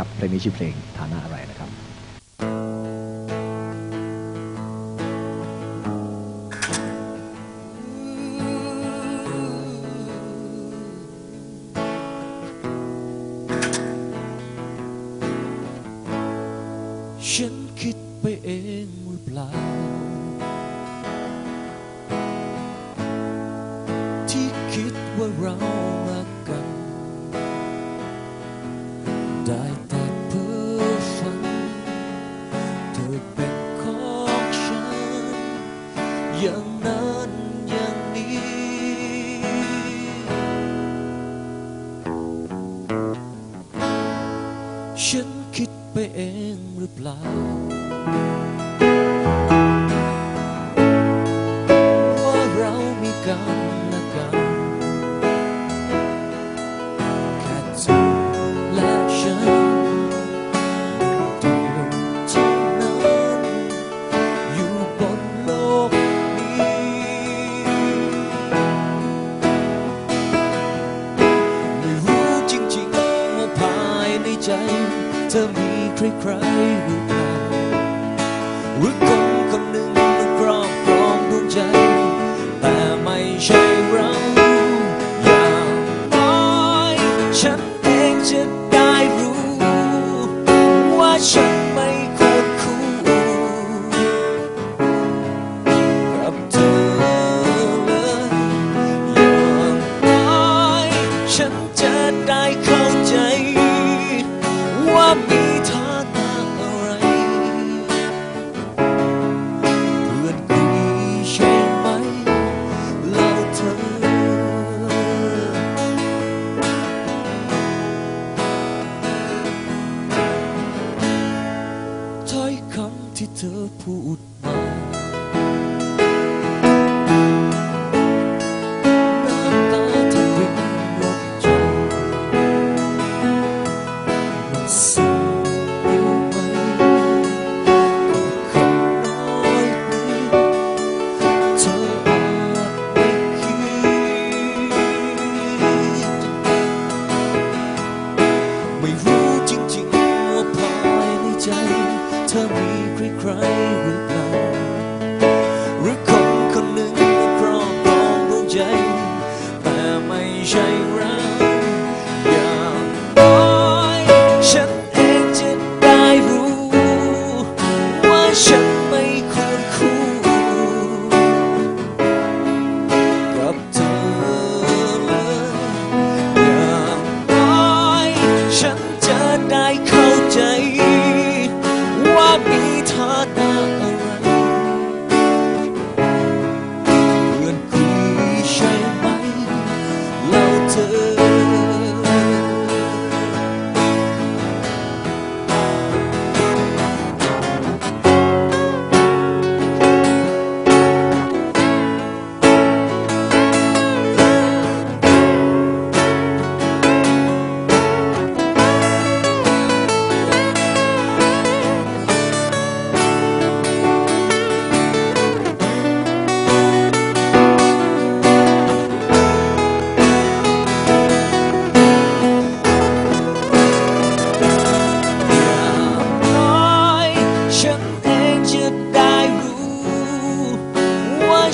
นะครับเพลงนี้ชื่อเพลงฐานะอะไรนะครับฉันคิดไปเองหรือเปล่า ที่คิดว่าเรา ได้แต่เพื่อฝันเธอเป็นของฉัน อย่างนั้นอย่างนี้ ฉันคิดไปเองหรือเปล่า ใครหรือเปล่าหรือคนคนหนึ่งมาครอบครองดวงใจ แต่ไม่ใช่เราอย่างน้อยฉันเองจะได้รู้ ว่าฉันไม่ควรคู่กับเธอเลยอย่างน้อยฉันจะได้เข้าใจ ว่ามี ที่เธอพูดมา เธอมีใครๆหรือเปล่า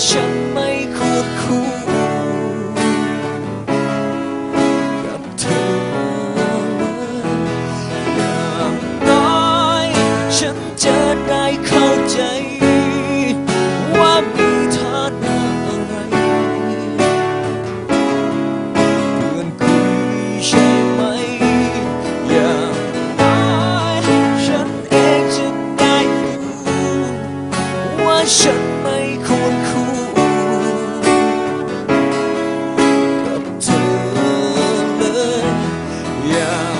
ฉันไม่ควรคู่กับเธออย่างน้อยฉันจะได้เข้าใจ ว่ามีฐานะอะไรเพื่อนคุยใช่ไหมอย่างน้อยฉันเองจะได้รู้ว่าฉัน yeah.